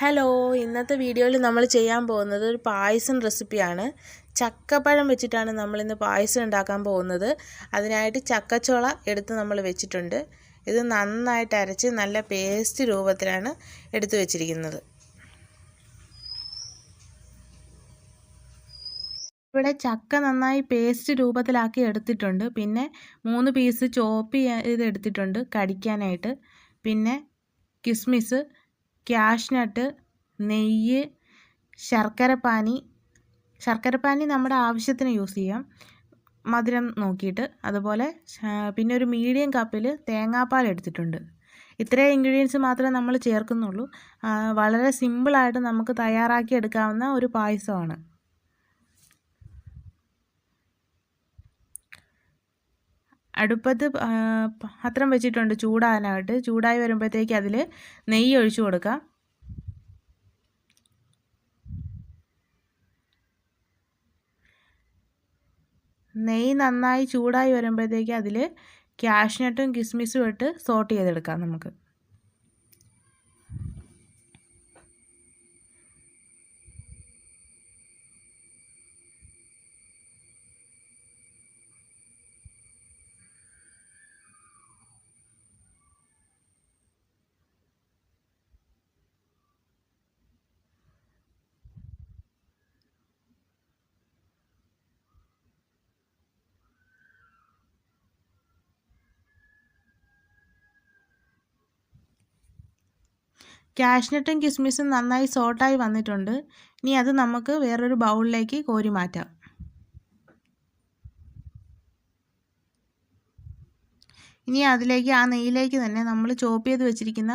Hello ഇന്നത്തെ വീഡിയോയിൽ നമ്മൾ ചെയ്യാൻ പോകുന്നത് ഒരു പായസം റെസിപ്പിയാണ്. ചക്കപ്പഴം വെച്ചിട്ടാണ് നമ്മളിന്ന് പായസം ഉണ്ടാക്കാൻ പോകുന്നത്. അതിനായിട്ട് ചക്കച്ചോള എടുത്ത് നമ്മൾ വെച്ചിട്ടുണ്ട്. ഇത് നന്നായിട്ട് അരച്ച് നല്ല പേസ്റ്റ് രൂപത്തിലാണ് എടുത്തു വെച്ചിരിക്കുന്നത്. ഇവിടെ ചക്ക നന്നായി പേസ്റ്റ് രൂപത്തിലാക്കി എടുത്തിട്ടുണ്ട്. പിന്നെ മൂന്ന് പീസ് ചോപ്പ് ചെയ്ത് എടുത്തിട്ടുണ്ട് കടിക്കാനായിട്ട്. പിന്നെ കിസ്മിസ് ക്യാഷ്നട്ട് നെയ്യ് ശർക്കരപ്പാനി. ശർക്കരപ്പാനി നമ്മുടെ ആവശ്യത്തിന് യൂസ് ചെയ്യാം. മധുരം നോക്കിയിട്ട്. അതുപോലെ പിന്നെ ഒരു മീഡിയം കപ്പിൽ തേങ്ങാപ്പാൽ എടുത്തിട്ടുണ്ട്. ഇത്രയും ഇൻഗ്രീഡിയൻസ് മാത്രമേ നമ്മൾ ചേർക്കുന്നുള്ളൂ. വളരെ സിമ്പിളായിട്ട് നമുക്ക് തയ്യാറാക്കി എടുക്കാവുന്ന ഒരു പായസമാണ്. അടുപ്പത്ത് പാത്രം വെച്ചിട്ടുണ്ട് ചൂടാനായിട്ട് ചൂടായി വരുമ്പോഴത്തേക്ക് അതിൽ നെയ്യ് ഒഴിച്ചു കൊടുക്കുക നെയ്യ് നന്നായി ചൂടായി വരുമ്പോഴത്തേക്ക് അതിൽ ക്യാഷ്നട്ടും കിസ്മിസും ഇട്ട് സോട്ട് ചെയ്തെടുക്കാം നമുക്ക്. കാഷ്നട്ടും കിസ്മിസും നന്നായി സോട്ടായി വന്നിട്ടുണ്ട്. ഇനി അത് നമുക്ക് വേറൊരു ബൗളിലേക്ക് കോരി മാറ്റാം. ഇനി അതിലേക്ക് ആ നെയ്യിലേക്ക് തന്നെ നമ്മൾ ചോപ്പ് ചെയ്ത് വെച്ചിരിക്കുന്ന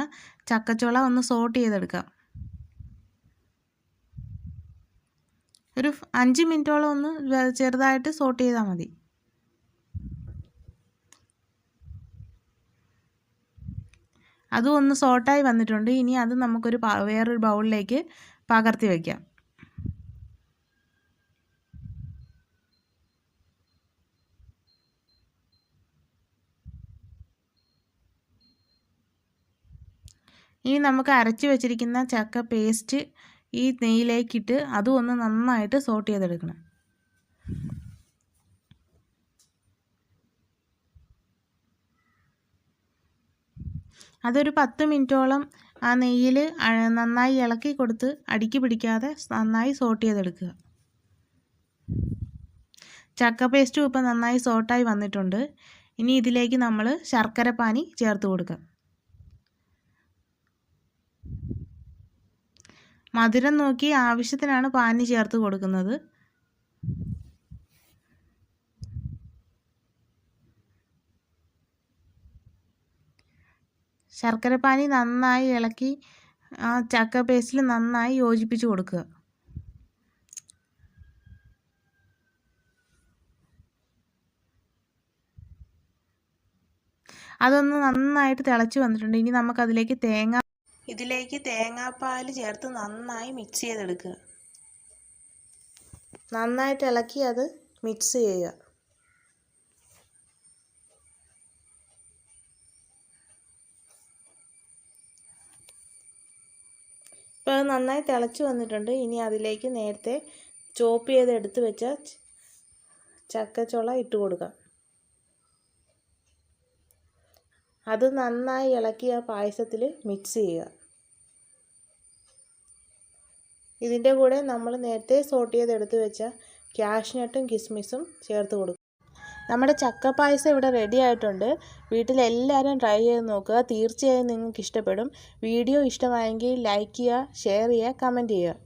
ചക്കച്ചുള ഒന്ന് സോട്ട് ചെയ്തെടുക്കാം. ഒരു അഞ്ച് മിനിറ്റോളം ഒന്ന് ചെറുതായിട്ട് സോട്ട് ചെയ്താൽ മതി. അതും ഒന്ന് സോട്ടായി വന്നിട്ടുണ്ട്. ഇനി അത് നമുക്കൊരു വേറൊരു ബൗളിലേക്ക് പകർത്തി വയ്ക്കാം ഇനി നമുക്ക് അരച്ച് വെച്ചിരിക്കുന്ന ചക്ക പേസ്റ്റ് ഈ നെയ്യിലേക്കിട്ട് അതും ഒന്ന് നന്നായിട്ട് സോട്ട് ചെയ്തെടുക്കണം. അതൊരു പത്ത് മിനിറ്റോളം ആ നെയ്യിൽ നന്നായി ഇളക്കി കൊടുത്ത് അടുക്കി പിടിക്കാതെ നന്നായി സോട്ട് ചെയ്തെടുക്കുക. ചക്ക പേസ്റ്റും ഇപ്പം നന്നായി സോട്ടായി വന്നിട്ടുണ്ട്. ഇനി ഇതിലേക്ക് നമ്മൾ ശർക്കര പാനി ചേർത്ത് കൊടുക്കാം. മധുരം നോക്കി ആവശ്യത്തിനാണ് പാനി ചേർത്ത് കൊടുക്കുന്നത്. ശർക്കരപ്പാനി നന്നായി ഇളക്കി ആ ചക്ക പേസ്റ്റിൽ നന്നായി യോജിപ്പിച്ച് കൊടുക്കുക. അതൊന്ന് നന്നായിട്ട് തിളച്ച് വന്നിട്ടുണ്ട്. ഇനി നമുക്കതിലേക്ക് തേങ്ങ ഇതിലേക്ക് തേങ്ങാപ്പാൽ ചേർത്ത് നന്നായി മിക്സ് ചെയ്തെടുക്കുക. നന്നായിട്ട് ഇളക്കി അത് മിക്സ് ചെയ്യുക. ഇപ്പോൾ അത് നന്നായി തിളച്ച് വന്നിട്ടുണ്ട്. ഇനി അതിലേക്ക് നേരത്തെ ചോപ്പ് ചെയ്ത് എടുത്ത് വെച്ച ചക്കച്ചുള ഇട്ട് കൊടുക്കാം. അത് നന്നായി ഇളക്കി ആ പായസത്തിൽ മിക്സ് ചെയ്യുക. ഇതിന്റെ കൂടെ നമ്മൾ നേരത്തെ സോട്ട് ചെയ്ത് എടുത്ത് വെച്ച ക്യാഷ്നട്ടും കിസ്മിസും ചേർത്ത് കൊടുക്കും. നമ്മുടെ ചക്ക പായസം ഇവിടെ റെഡി ആയിട്ടുണ്ട്. വീട്ടിലെല്ലാവരും ട്രൈ ചെയ്ത് നോക്കുക. തീർച്ചയായും നിങ്ങൾക്ക് ഇഷ്ടപ്പെടും. വീഡിയോ ഇഷ്ടമായെങ്കിൽ ലൈക്ക് ചെയ്യുക ഷെയർ ചെയ്യുക കമന്റ് ചെയ്യുക.